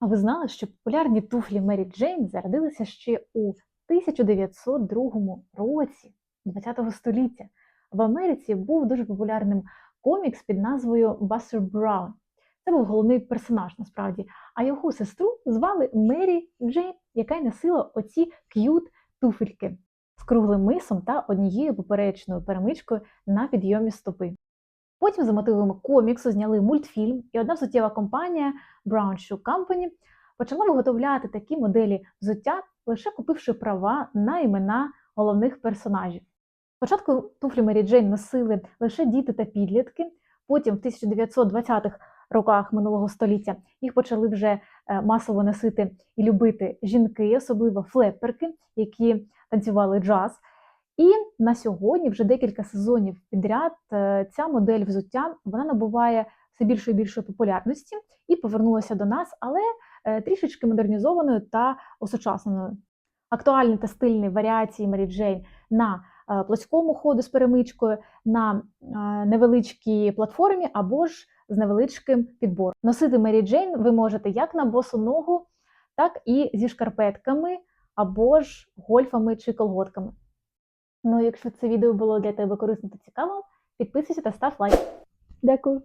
А ви знали, що популярні туфлі Мері Джейн зародилися ще у 1902 році ХХ століття. В Америці був дуже популярним комікс під назвою Бастер Браун. Це був головний персонаж насправді, а його сестру звали Мері Джейн, яка й носила оці к'ют туфельки з круглим мисом та однією поперечною перемичкою на підйомі стопи. Потім за мотивами коміксу зняли мультфільм, і одна взуттєва компанія Brown Shoe Company почала виготовляти такі моделі взуття, лише купивши права на імена головних персонажів. Спочатку туфлі Мері Джейн носили лише діти та підлітки, потім в 1920-х роках минулого століття їх почали вже е, масово носити і любити жінки, особливо флепперки, які танцювали джаз. І на сьогодні, вже декілька сезонів підряд, е, ця модель взуття вона набуває все більшої і більшої популярності і повернулася до нас, але е, трішечки модернізованою та осучасненою. Актуальні та стильні варіації Мері Джейн на е, плоскому ходу з перемичкою, на невеличкій платформі або ж з невеличким підбором. Носити Мері Джейн ви можете як на босу ногу, так і зі шкарпетками або ж гольфами чи колготками. Ну, якщо це відео було для тебе корисно та цікаво, підписуйся та став лайк. Дякую!